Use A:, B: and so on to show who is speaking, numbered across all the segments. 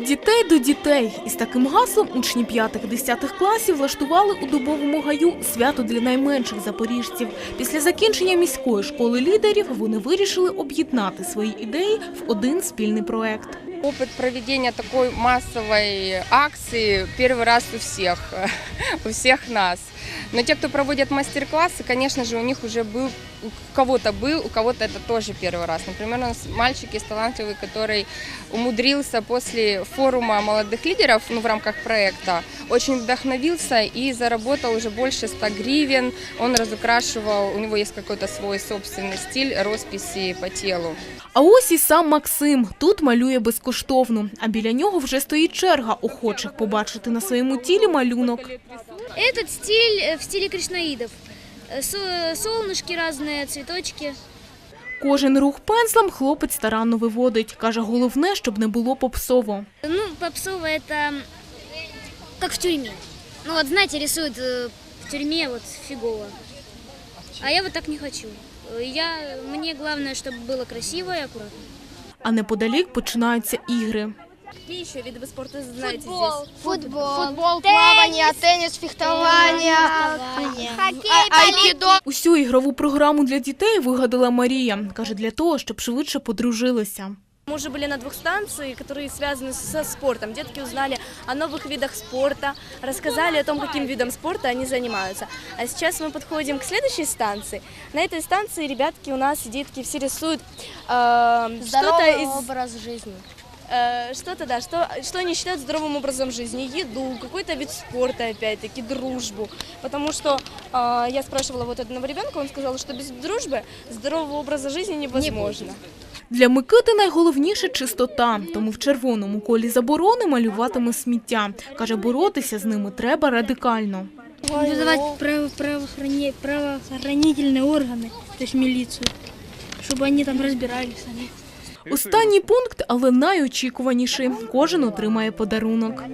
A: Від дітей до дітей із таким гаслом учні 5-10 класів влаштували у дубовому гаю свято для найменших запоріжців. Після закінчення міської школи лідерів вони вирішили об'єднати свої ідеї в один спільний проект.
B: Опыт проведения такой массовой акции первый раз у всех, у всех нас. Но те, кто проводят мастер-классы, конечно же, у них уже был, у кого-то был, у кого-то это тоже первый раз. Например, у нас мальчик есть талантливый, который умудрился после форума молодых лидеров, ну, в рамках проекта, очень вдохновился и заработал уже больше 100 гривен. Он разукрашивал, у него есть какой-то свой собственный стиль росписи по телу.
A: А ось і сам Максим тут малює безкоштовно, а біля нього вже стоїть черга охочих побачити на своєму тілі малюнок.
C: Этот стиль э, в стиле кришнаидов. Э, со- Солнышки разные, цветочки.
A: Кожен рух пензлем хлопець старанно виводить. Каже, головне, щоб не було попсово.
C: Ну, попсово это как в тюрьме. Ну вот, знаете, рисуют э, в тюрьме вот фигово. А я вот так не хочу. Э, Я, мне главное, чтобы было красиво и аккуратно.
A: А неподалік починаються ігри.
D: Какие еще виды спорта знаете
E: Футбол,
D: здесь?
E: футбол, плавание, теннис, фехтование, хоккей, айкидо.
A: Усю ігрову програму для дітей вигадала Марія. Каже, для того, щоб швидше подружилися.
D: Мы уже были на двух станциях, которые связаны со спортом. Детки узнали о новых видах спорта, рассказали о том, каким видом спорта они занимаются. А сейчас мы подходим к следующей станции. На этой станции ребятки у нас, и детки, все рисуют э, что-то
E: Здоровый
D: из...
E: образ жизни.
D: э, что-то, да, что, что они считают здоровым образом жизни. Еду, какой-то вид спорта, опять-таки, дружбу. Потому что э, я спрашивала вот одного ребенка, он сказал, что без дружбы здорового образа жизни невозможно.
A: Для Микити найголовніше чистота, тому в червоному колі заборони малюватиме сміття. Каже, боротися з ними треба радикально.
C: Вызывать право, правоохрани- правоохранительные органы, то есть милицию, чтобы они там разбирались.
A: Останній пункт, але найочікуваніший. Кожен отримає подарунок.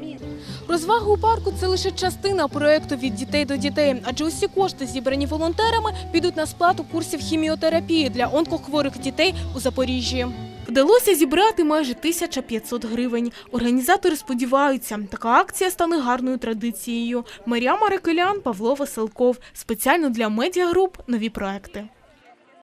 A: Розваги у парку це лише частина проекту від дітей до дітей, адже усі кошти, зібрані волонтерами, підуть на сплату курсів хіміотерапії для онкохворих дітей у Запоріжжі. Вдалося зібрати майже 1500 гривень. Організатори сподіваються, така акція стане гарною традицією. Марія Марикелян, Павло Веселков. Спеціально для медіагруп нові проекти.